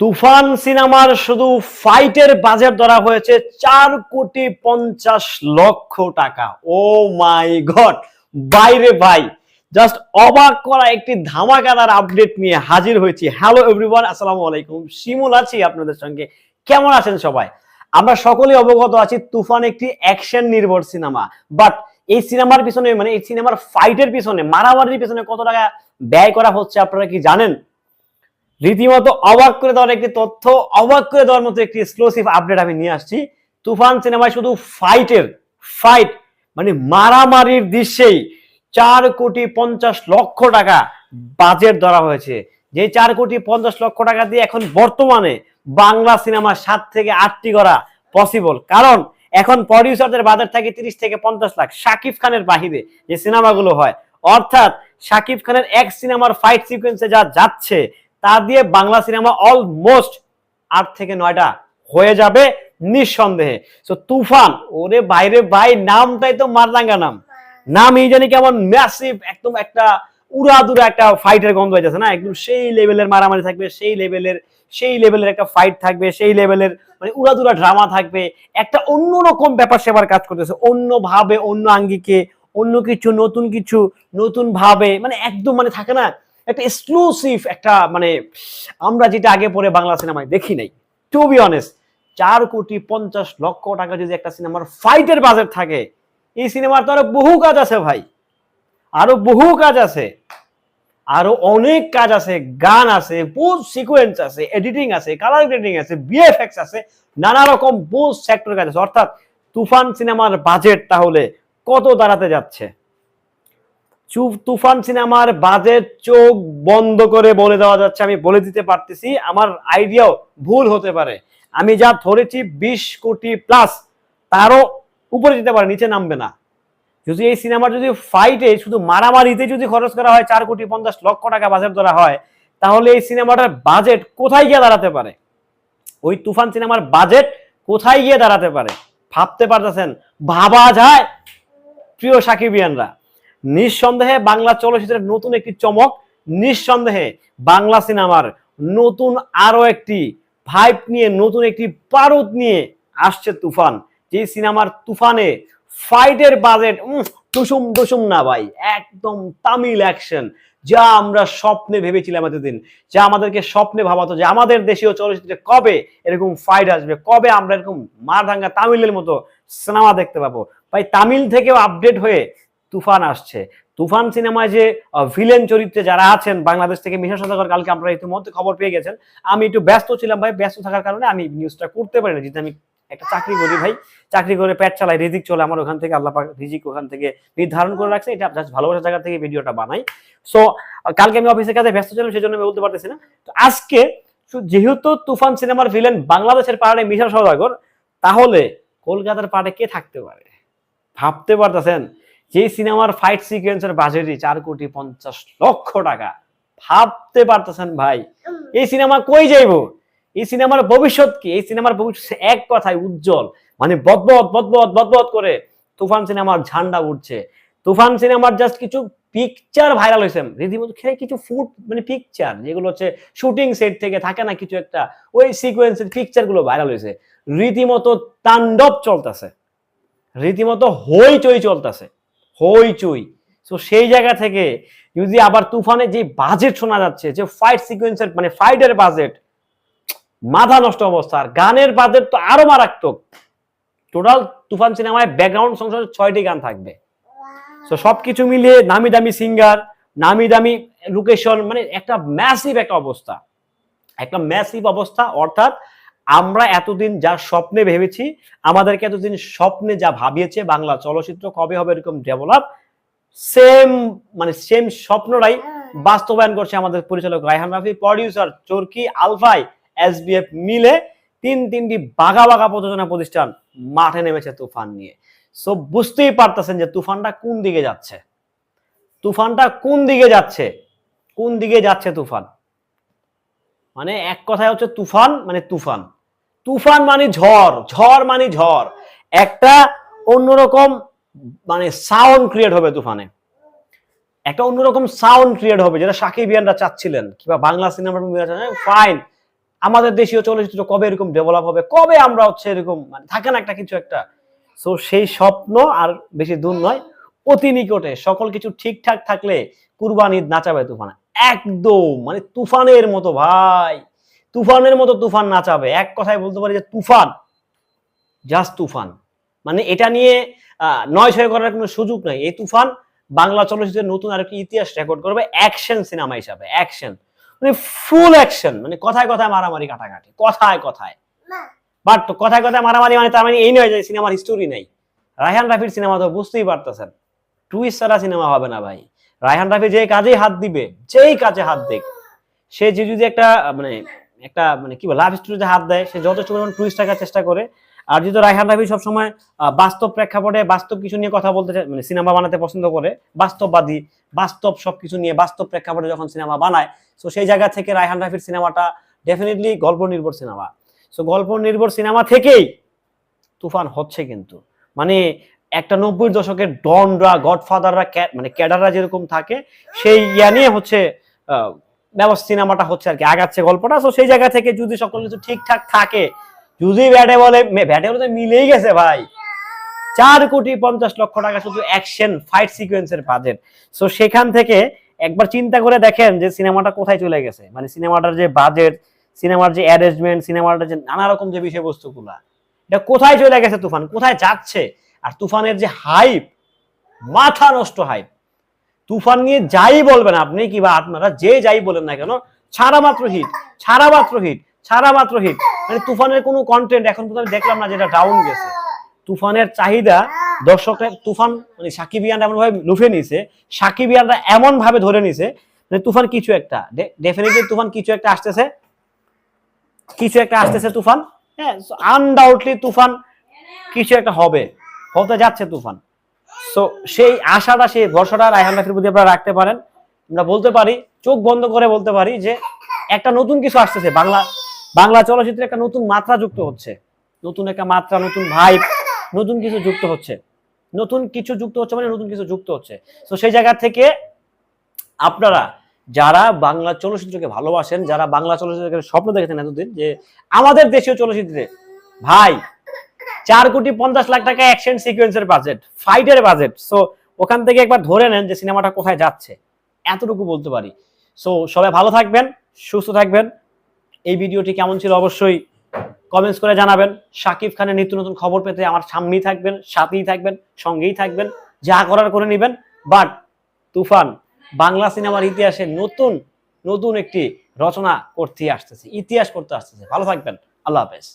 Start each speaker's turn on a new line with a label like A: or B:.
A: তুফান সিনেমার শুধু ফাইটের বাজেট ধরা হয়েছে চার কোটি পঞ্চাশ লক্ষ টাকা। ও মাই গড বাইরে ভাই জাস্ট অবাক করা একটি ধামাকাদার আপডেট নিয়ে হাজির হয়েছি। হ্যালো এভরিওয়ান আসসালামু আলাইকুম। শিমুল আছি আপনাদের সঙ্গে। কেমন আছেন সবাই? আমরা সকলেই অবগত আছি, তুফান একটি অ্যাকশন নির্ভর সিনেমা। বাট এই সিনেমার পিছনে মানে এই সিনেমার ফাইটের পিছনে, মারামারির পিছনে কত টাকা ব্যয় করা হচ্ছে, আপনারা কি জানেন? রীতিমতো অবাক করে দেওয়ার একটি তথ্য, অবাক করে দেওয়ার মতো একটি এক্সক্লুসিভ আপডেট আমি নিয়ে আসছি। তুফান সিনেমায় শুধু ফাইটের ফাইট মানে মারামারির দৃশ্যেই চার কোটি পঞ্চাশ লক্ষ টাকা বাজেট ধরা হয়েছে। যে চার কোটি পঞ্চাশ লক্ষ টাকা দিয়ে এখন বর্তমানে বাংলা সিনেমা সাত থেকে আটটি করা পসিবল কারণ এখন প্রডিউসারদের বাজেট থাকে তিরিশ থেকে পঞ্চাশ লাখ, শাকিব খানের বাহিরে যে সিনেমাগুলো হয়। অর্থাৎ শাকিব খানের এক সিনেমার ফাইট সিকোয়েন্সে যা যাচ্ছে তা দিয়ে বাংলা সিনেমা অলমোস্ট আট থেকে নয়টা হয়ে যাবে নিঃসন্দেহে। তো তুফান ওরে বাইরে ভাই নামটাই তো মারদাঙ্গা নাম। নাম এই জানি কেমন ম্যাসিভ একদম একটা উড়াদুরা একটা ফাইটের গন্ধ হয়ে যাচ্ছে না? একদম সেই লেভেলের মারামারি থাকবে সেই লেভেলের সেই লেভেলের একটা ফাইট থাকবে সেই লেভেলের মানে উড়াদুরা ড্রামা থাকবে। একটা অন্যরকম ব্যাপার সেবার কাজ করতেছে। অন্য ভাবে অন্য আঙ্গিকে অন্য কিছু নতুন কিছু নতুন ভাবে মানে একদম মানে থাকে না একটা এক্সক্লুসিভ একটা মানে আমরা যেটা আগে পরে বাংলা সিনেমায় দেখি নাই। টু বি অনেস্ট চার কোটি পঞ্চাশ লক্ষ টাকা যদি একটা সিনেমার ফাইটের বাজেট থাকে, এই সিনেমার তো আরও বহু কাজ আছে ভাই। আরও বহু কাজ আছে। আরও অনেক কাজ আছে, গান আছে পোস্ট সিকোয়েন্স আছে এডিটিং আছে কালার গ্রেডিং আছে বিএফএক্স আছে, নানা রকম পোস্ট সেক্টর কাজ আছে। অর্থাৎ তুফান সিনেমার বাজেট তাহলে কত দাঁড়াতে যাচ্ছে? তুফান সিনেমার বাজেট চোখ বন্ধ করে বলে দেওয়া যাচ্ছে, আমি বলে দিতে পারতেছি। আমার আইডিয়াও ভুল হতে পারে। আমি যা ধরেছি বিশ কোটি প্লাস তারও উপরে যেতে পারে, নিচে নামবে না। যদি এই সিনেমার যদি ফাইটে শুধু মারামারিতে যদি খরচ করা হয় চার কোটি পঞ্চাশ লক্ষ টাকা বাজেট ধরা হয়, তাহলে এই সিনেমাটার বাজেট কোথায় গিয়ে দাঁড়াতে পারে? ওই তুফান সিনেমার বাজেট কোথায় গিয়ে দাঁড়াতে পারে? ভাবতে পারতেছেন? ভাবা যায় প্রিয় সাকিবিয়ানরা। নিঃসন্দেহে বাংলা চলচ্চিত্রের নতুন একটি চমক, নিঃসন্দেহে বাংলা সিনেমার নতুন আরও একটি ভাইব নিয়ে, নতুন একটি পারদ নিয়ে আসছে তুফান। যে সিনেমার তুফানে ফাইটের বাজেট টুসুম টুসুম না ভাই, একদম তামিল অ্যাকশন যা আমরা স্বপ্নে ভেবেছিলাম এতদিন, যা আমাদেরকে স্বপ্নে ভাবাতো যে আমাদের দেশীয় চলচ্চিত্রে কবে এরকম ফাইট আসবে, কবে আমরা এরকম মারদাঙ্গা তামিলের মতো সিনেমা দেখতে পাবো। ভাই, তামিল থেকেও আপডেট হয়ে তুফান আসছে। তুফান সিনেমায় যে ভিলেন চরিত্রে যারা আছেন, বাংলাদেশ থেকে মিশা সদাগর কালকে আপনারা ইতিমধ্যে খবর পেয়ে গেছেন। আমি একটু ব্যস্ত ছিলাম ভাই, ব্যস্ত থাকার কারণে আমি নিউজটা করতে পারি না যেহেতু আমি একটা চাকরি করি ভাই, চাকরি করে পেট চালাই রিজিক চলে আমার ওখান থেকে, আল্লাহ রিজিক ওখান থেকে নির্ধারণ করে রাখছে। এটা জাস্ট ভালোবাসার জায়গা থেকে ভিডিওটা বানাই। সো কালকে আমি অফিসের কাজে ব্যস্ত ছিলাম সেই জন্য আমি বলতে পারতেছি না। তো আজকে যেহেতু তুফান সিনেমার ভিলেন বাংলাদেশের পাহাড়ে মিশা সদাগর, তাহলে কলকাতার পাহাড়ে কে থাকতে পারে? ভাবতে পারতেছেন? যে সিনেমার ফাইট সিকোয়েন্সের বাজেটই চার কোটি পঞ্চাশ লক্ষ টাকা। ভাবতে পারতেছেন ভাই? এই সিনেমা কই যাইবো? এই সিনেমার ভবিষ্যৎ কি? এই সিনেমার ভবিষ্যৎ এক কথায় উজ্জ্বল। মানে বদবদ বদবদ বদবদ করে তুফান সিনেমার ঝান্ডা উঠছে তুফান সিনেমার জাস্ট কিছু পিকচার ভাইরাল হয়েছে রীতিমতো খেয়ে কিছু ফুট মানে পিকচার যেগুলো হচ্ছে শুটিং সেট থেকে থাকে না কিছু একটা, ওই সিকোয়েন্সের পিকচারগুলো ভাইরাল হয়েছে রীতিমতো তাণ্ডব চলতেছে। রীতিমতো হইচই চলতেছে। হইচই। তো সেই জায়গা থেকে যদি আবার তুফানে যে বাজেট শোনা যাচ্ছে, যে ফাইট সিকোয়েন্সের মানে ফাইটের বাজেট মাথা নষ্ট অবস্থা। আর গানের বাজেট তো আরও মারাত্মক। টোটাল তুফান সিনেমায় ব্যাকগ্রাউন্ড সংসদ ছয়টি গান থাকবে। তো সবকিছু মিলিয়ে নামি দামি সিঙ্গার নামি দামি লোকেশন মানে একটা ম্যাসিভ একটা অবস্থা। একটা ম্যাসিভ অবস্থা, অর্থাৎ আমরা এতদিন যা স্বপ্নে ভেবেছি আমাদেরকে এতদিন স্বপ্নে যা ভাবিয়েছে বাংলা চলচ্চিত্র কবে হবে এরকম ডেভেলপ সেম মানে সেম স্বপ্নটাই বাস্তবায়ন করছে আমাদের পরিচালক রায়হান রাফি প্রডিউসার চরকি আলফাই এসবিএফ মিলে তিন তিনটি বাঘা বাঘা প্রযোজনা প্রতিষ্ঠান মাঠে নেমেছে তুফান নিয়ে। সো বুঝতেই পারতেছেন যে তুফানটা কোন দিকে যাচ্ছে। তুফানটা কোন দিকে যাচ্ছে? কোন দিকে যাচ্ছে তুফান? মানে এক কথায় হচ্ছে তুফান মানে তুফান। তুফান মানে ঝড় ঝড় মানে ঝড়। একটা অন্যরকম মানে সাউন্ড ক্রিয়েট হবে তুফানে। একটা অন্যরকম সাউন্ড ক্রিয়েট হবে, যেটা সাকিবিয়ানরা চাচ্ছিলেন, কিংবা বাংলা সিনেমার ফাইন আমাদের দেশীয় চলচ্চিত্র কবে এরকম ডেভেলপ হবে, কবে আমরা হচ্ছে এরকম মানে থাকে না একটা কিছু একটা। সো সেই স্বপ্ন আর বেশি দূর নয়, অতি নিকটে, সকল কিছু ঠিকঠাক থাকলে কুরবান নাচাবে তুফান। একদম মানে তুফানের মতো, ভাই। তুফানের মতো তুফান নাচাবে। এক কথায় বলতে পারি যে তুফান জাস্ট তুফান। মানে এটা নিয়ে নয় ছয় করার কোনো সুযোগ নাই। এই তুফান বাংলা চলচ্চিত্রের নতুন আরেকটি ইতিহাস রেকর্ড করবে অ্যাকশন সিনেমা হিসাবে অ্যাকশন মানে ফুল অ্যাকশন মানে কথায় কথায় মারামারি কাটাকাটি কথায় কথায়। বাট কথায় কথায় মারামারি মানে তার মানে এই নয় যে সিনেমার হিস্টোরি নেই। রায়হান রাফির সিনেমা তো বুঝতেই পারতেছেন। টুইস্ট ছাড়া সিনেমা হবে না ভাই। রায়হান রাফি যে কাজেই হাত দিবে যেই কাজে হাত দেখ সে যে যদি একটা মানে একটা মানে কি বলে লাভ স্টোরিতে হাত দেয়, সে যথেষ্ট পরিমাণ টুইস্ট রাখার চেষ্টা করে। আর যদি রায়হান রাফি সবসময় বাস্তব প্রেক্ষাপটে বাস্তব কিছু নিয়ে কথা বলতে মানে সিনেমা বানাতে পছন্দ করে, বাস্তববাদী, বাস্তব সব কিছু নিয়ে, বাস্তব প্রেক্ষাপটে যখন সিনেমা বানায় তো সেই জায়গা থেকে রায়হান রাফির সিনেমাটা ডেফিনেটলি গল্প নির্ভর সিনেমা সো গল্প নির্ভর সিনেমা থেকেই তুফান হচ্ছে কিন্তু। মানে একটা নব্বই দশকের ডনরা, গডফাদাররা মানে ক্যাডাররা যেরকম থাকে, সেই ইয়া নিয়ে হচ্ছে ব্যবস্থা সিনেমাটা হচ্ছে আর কি, আগাচ্ছে গল্পটা। তো সেই জায়গা থেকে যদি সকল কিছু ঠিকঠাক থাকে, যদি ব্যাটে বলে ব্যাটে বলে তো মিলেই গেছে ভাই। চার কোটি পঞ্চাশ লক্ষ টাকা শুধু অ্যাকশন ফাইট সিকোয়েন্সের বাজেট সো সেখান থেকে একবার চিন্তা করে দেখেন যে সিনেমাটা কোথায় চলে গেছে। মানে সিনেমাটার যে বাজেট সিনেমার যে অ্যারেঞ্জমেন্ট সিনেমাটার যে নানা রকম যে বিষয়বস্তুগুলা, এটা কোথায় চলে গেছে তুফান? কোথায় যাচ্ছে? আর তুফানের যে হাইপ মাথা নষ্ট হাইপ তুফান নিয়ে যাই বলবেন আপনি কিংবা আপনারা যে যাই বলেন না কেন, ছাড়া মাত্র হিট ছাড়া মাত্র হিট ছাড়া মাত্র হিট মানে তুফানের কোনো কন্টেন্ট এখন পর্যন্ত দেখলাম না যেটা ডাউন গেছে। তুফানের চাহিদা দর্শকের তুফান মানে সাকিবিয়ানরা এমন ভাবে লুফে নিছে সাকিবিয়ানরা এমন ভাবে ধরে নিছে মানে তুফান কিছু একটা ডেফিনেটলি তুফান কিছু একটা আসতেছে। কিছু একটা আসতেছে তুফান হ্যাঁ আনডাউটলি তুফান কিছু একটা হবে, হতে যাচ্ছে তুফান। সো সেই আশাটা, সেই ভরসাটা রায়হান রাফির প্রতি আপনারা রাখতে পারেন। আমরা বলতে পারি, চোখ বন্ধ করে বলতে পারি যে একটা নতুন কিছু আসতেছে। বাংলা বাংলা চলচ্চিত্রে একটা নতুন মাত্রা যুক্ত হচ্ছে। নতুন একটা মাত্রা, নতুন ভাইব নতুন কিছু যুক্ত হচ্ছে। নতুন কিছু যুক্ত হচ্ছে মানে নতুন কিছু যুক্ত হচ্ছে। তো সেই জায়গা থেকে আপনারা যারা বাংলা চলচ্চিত্রকে ভালোবাসেন, যারা বাংলা চলচ্চিত্রের স্বপ্ন দেখেছেন এতদিন যে আমাদের দেশীয় চলচ্চিত্রে, ভাই চার কোটি পঞ্চাশ লাখ টাকা অ্যাকশন সিকোয়েন্সের বাজেট ফাইটের বাজেট সো ওখান থেকে একবার ধরে নেন যে সিনেমাটা কোথায় যাচ্ছে। এতটুকু বলতে পারি। সো সবাই ভালো থাকবেন, সুস্থ থাকবেন। এই ভিডিওটি কেমন ছিল অবশ্যই কমেন্টস করে জানাবেন। শাকিব খানের নিত্য নতুন খবর পেতে আমার সামনেই থাকবেন, সাথেই থাকবেন, সঙ্গেই থাকবেন। যা করার করে নেবেন। বাট তুফান, বাংলা সিনেমার ইতিহাসে নতুন নতুন একটি রচনা করতে আসতেছে, ইতিহাস করতে আসতেছে। ভালো থাকবেন। আল্লাহ হাফেজ।